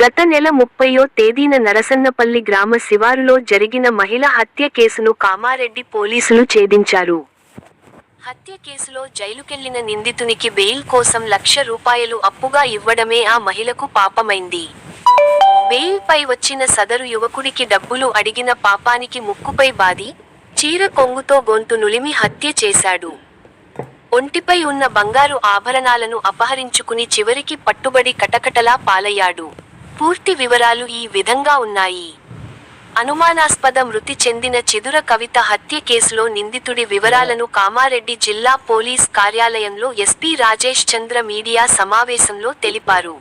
గత నెల ముప్పయో తేదీన నరసన్నపల్లి గ్రామ శివారులో జరిగిన మహిళ హత్య కేసును కామారెడ్డి పోలీసులు ఛేదించారు. హత్య కేసులో జైలుకెళ్ళిన నిందితునికి బెయిల్ కోసం లక్ష రూపాయలు అప్పుగా ఇవ్వడమే ఆ మహిళకు పాపమైంది. బెయిల్ పై వచ్చిన సదరు యువకుడికి డబ్బులు అడిగిన పాపానికి ముక్కుపై బాది చీర కొంగుతో గొంతు నులిమి హత్య చేశాడు. ఒంటిపై ఉన్న బంగారు ఆభరణాలను అపహరించుకుని చివరికి పట్టుబడి కటకటలా పాలయ్యాడు. పూర్తి వివరాలు ఈ విధంగా ఉన్నాయి. అనుమానాస్పద మృతి చెందిన చిదుర కవిత హత్య కేసులో నిందితుడి వివరాలను కామారెడ్డి జిల్లా పోలీస్ కార్యాలయంలో ఎస్పీ రాజేష్ చంద్ర మీడియా సమావేశంలో తెలిపారు.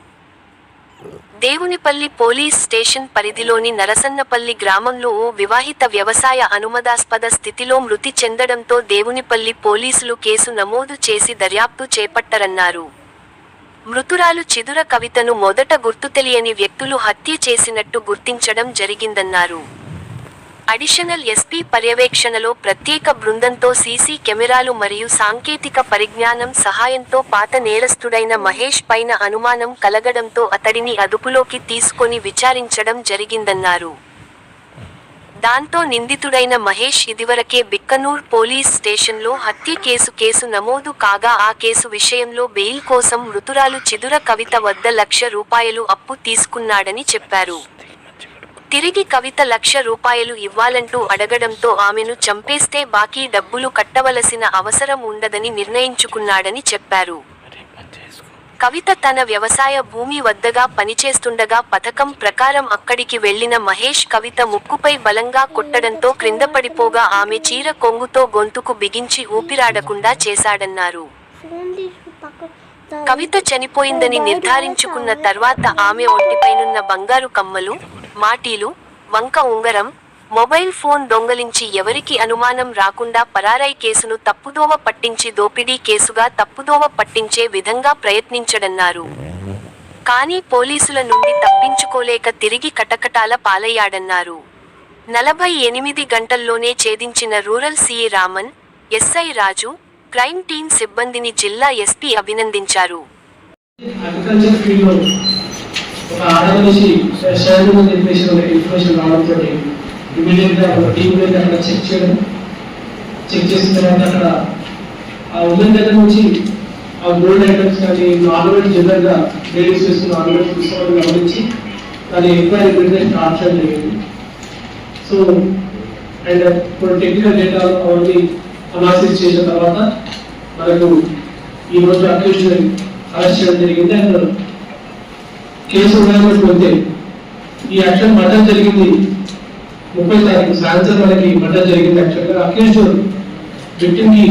దేవునిపల్లి పోలీస్ స్టేషన్ పరిధిలోని నరసన్నపల్లి గ్రామంలో ఓ వివాహిత వ్యవసాయ అనుమదాస్పద స్థితిలో మృతి చెందడంతో దేవునిపల్లి పోలీసులు కేసు నమోదు చేసి దర్యాప్తు చేపట్టరన్నారు. మృతురాలు చిదుర కవితను మొదట గుర్తు తెలియని వ్యక్తులు హత్య చేసినట్టు గుర్తించడం జరిగిందన్నారు. అడిషనల్ ఎస్పీ పర్యవేక్షణలో ప్రత్యేక బృందంతో సీసీ కెమెరాలు మరియు సాంకేతిక పరిజ్ఞానం సహాయంతో పాత నేరస్తుడైన మహేష్ పైన అనుమానం కలగడంతో అతడిని అదుపులోకి తీసుకొని విచారించడం జరిగిందన్నారు. దాంతో నిందితుడైన మహేష్ ఇదివరకే బిక్కనూర్ పోలీస్ స్టేషన్లో హత్య కేసు కేసు నమోదు కాగా ఆ కేసు విషయంలో బెయిల్ కోసం మృతురాలు చిదుర కవిత వద్ద లక్ష రూపాయలు అప్పు తీసుకున్నాడని చెప్పారు. తిరిగి కవిత లక్ష రూపాయలు ఇవ్వాలంటూ అడగడంతో ఆమెను చంపేస్తే బాకీ డబ్బులు కట్టవలసిన అవసరం ఉండదని నిర్ణయించుకున్నాడని చెప్పారు. కవిత తన వ్యవసాయ భూమి వద్దగా పనిచేస్తుండగా పథకం ప్రకారం అక్కడికి వెళ్ళిన మహేష్ కవిత ముక్కుపై బలంగా కొట్టడంతో క్రిందపడిపోగా ఆమె చీర కొంగుతో గొంతుకు బిగించి ఊపిరాడకుండా చేశాడన్నారు. కవిత చనిపోయిందని నిర్ధారించుకున్న తర్వాత ఆమె ఒంటిపైనున్న బంగారు కమ్మలు మాటీలు వంక ఉంగరం మొబైల్ ఫోన్ దొంగలించి ఎవరికి అనుమానం రాకుండా పరారై కేసును తప్పుదోవ పట్టించి దోపిడీ కేసుగా తప్పుదోవ పట్టించే విధంగా ప్రయత్నించడన్నారు. కానీ పోలీసుల నుండి తప్పించుకోలేక తిరిగి కటకటాల పాలయ్యాడన్నారు. నలభై ఎనిమిది గంటల్లోనే ఛేదించిన rural CI Raman SI Raju crime team సిబ్బందిని జిల్లా ఎస్పీ అభినందించారు. ఒక ఆడమనిషి షైన్ అని చెప్పేసి ఒక ఇన్ఫర్మేషన్ రావడంతో ఇమీడియట్గా ఒక టీం వెళ్ళి అక్కడ చెక్ చేయడం చెక్ చేసిన తర్వాత అక్కడ ఆ ఉదయం దగ్గర నుంచి ఆ గోల్డ్ ఐటమ్స్ కానీ ఆల్రెడీ జనరల్గా లేడీస్ వేసుకున్న ఆల్రెడీ తీసుకోవడం గమనించి దాని ఎంక్వైరీ బిజినెస్ స్టార్ట్ జరిగింది. సో అండ్ ఇప్పుడు టెక్నికల్ డేటా అవన్నీ అనాలిసిస్ చేసిన తర్వాత మనకు ఈ రోజు అక్యూషన్ అరెస్ట్ చేయడం జరిగింది. అండ్ కేసు ఉన్నటువంటి పోతే ఈ యాక్షన్ మర్డర్ జరిగింది. ముప్పై తారీఖు సాయంత్రం మనకి మర్డర్ జరిగింది యాక్చువల్గా. అక్యూజ్డ్ విక్టిమ్కి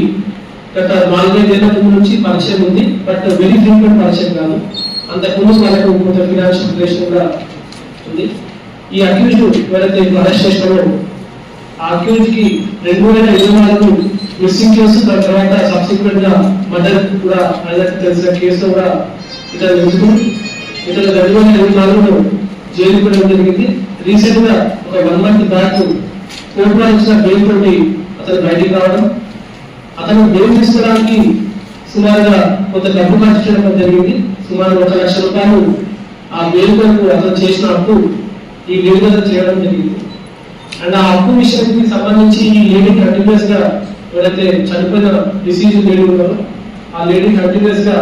గత నాలుగైదేళ్ళ ముందు నుంచి పరిచయం ఉంది. బట్ వెరీ ఫ్రీక్వెంట్ పరిచయం కాదు. అంతకుముందు మనకు కొంత ఫినాన్షియల్ రిలేషన్ కూడా ఉంది. ఈ అక్యూజ్డ్ ఎవరైతే అరెస్ట్ చేసినామో ఆ అక్యూజ్ రెండు వేల ఇరవై నాలుగు మిస్సింగ్ కేసు దాని తర్వాత సబ్సిక్వెంట్గా మర్డర్ కూడా అందరికి తెలిసిన కేసు కూడా ఇతను ఇతను రెండు వేల ఇరవై నాలుగులో జైలు కూడా జరిగింది. రీసెంట్గా ఒక వన్ మంత్ బ్యాక్ కోర్టులో ఇచ్చిన బెయిల్ తోటి అతను బయటికి రావడం అతను బెయిల్ తీసుకోవడానికి సుమారుగా కొంత డబ్బు ఖర్చు చేయడం జరిగింది. సుమారు ఒక లక్ష రూపాయలు ఆ బెయిల్ కొరకు అతను చేసిన అప్పు ఈ విడుదల చేయడం జరిగింది. అండ్ ఆ అప్పు విషయానికి సంబంధించి ఈ లేడీ కంటిన్యూస్గా ఎవరైతే చనిపోయిన డిసీజ్ లేడీ ఉన్నారో ఆ లేడీ కంటిన్యూస్గా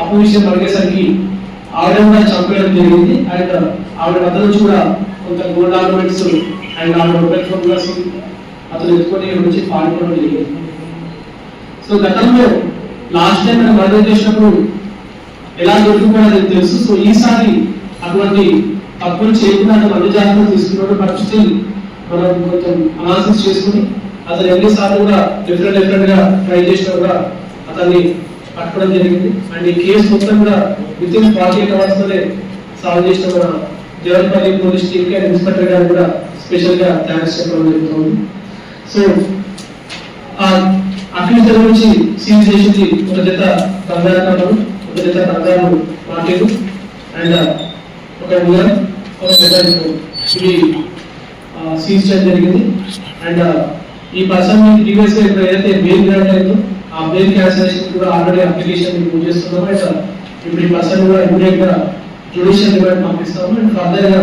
అప్పు విషయం అడిగేసరికి ఆవిడ చంపడం జరిగింది. అండ్ ఆవిడ వద్ద నుంచి కూడా కొంత గోల్డ్ ఆర్నమెంట్స్ అండ్ ఆవిడ మొబైల్ ఫోన్ అతను ఎత్తుకొని వచ్చి పాల్గొనడం జరిగింది. సో గతంలో లాస్ట్ టైం మనం మర్డర్ చేసినప్పుడు ఎలా దొరుకుకోవడం తెలుసు. సో ఈసారి అటువంటి తప్పులు చేయకుండా అతను అన్ని జాగ్రత్తలు తీసుకున్నాడు. బట్ స్టిల్ మనం కొంచెం అనాలిసిస్ చేసుకుని అతను ఎన్నిసార్లు కూడా డిఫరెంట్ డిఫరెంట్గా ట్రై చేసినా కూడా అతన్ని పట్టడం జరిగింది. అండ్ ఈ కేసు మొత్తం కూడా with in forty eight solve చేసిన మన Devarapalli police team and inspector గారు కూడా స్పెషల్గా థ్యాంక్స్ చెప్పడం జరుగుతుంది. సో ఆ అక్యూజర్ నుంచి సీజ్ చేసింది ఒక జత బంగారు ఒక జత బంగారు పార్టీలు అండ్ ఒక ఉలర్ ఒక మొబైల్ ఇవి సీజ్ చేయడం జరిగింది. అండ్ ఈ పర్సన్ ప్రీవియస్ ఇప్పుడు ఏదైతే బెయిల్ గ్రాంట్ అయిందో ఆ బెయిల్ క్యాన్సిలేషన్ కూడా ఆల్రెడీ అప్లికేషన్ మూవ్ చేస్తున్నాం అండ్ ఇప్పుడు ఈ పర్సన్ కూడా ఇమీడియట్గా జ్యుడిషియల్ రిమాండ్ పంపిస్తాము అండ్ ఫర్దర్గా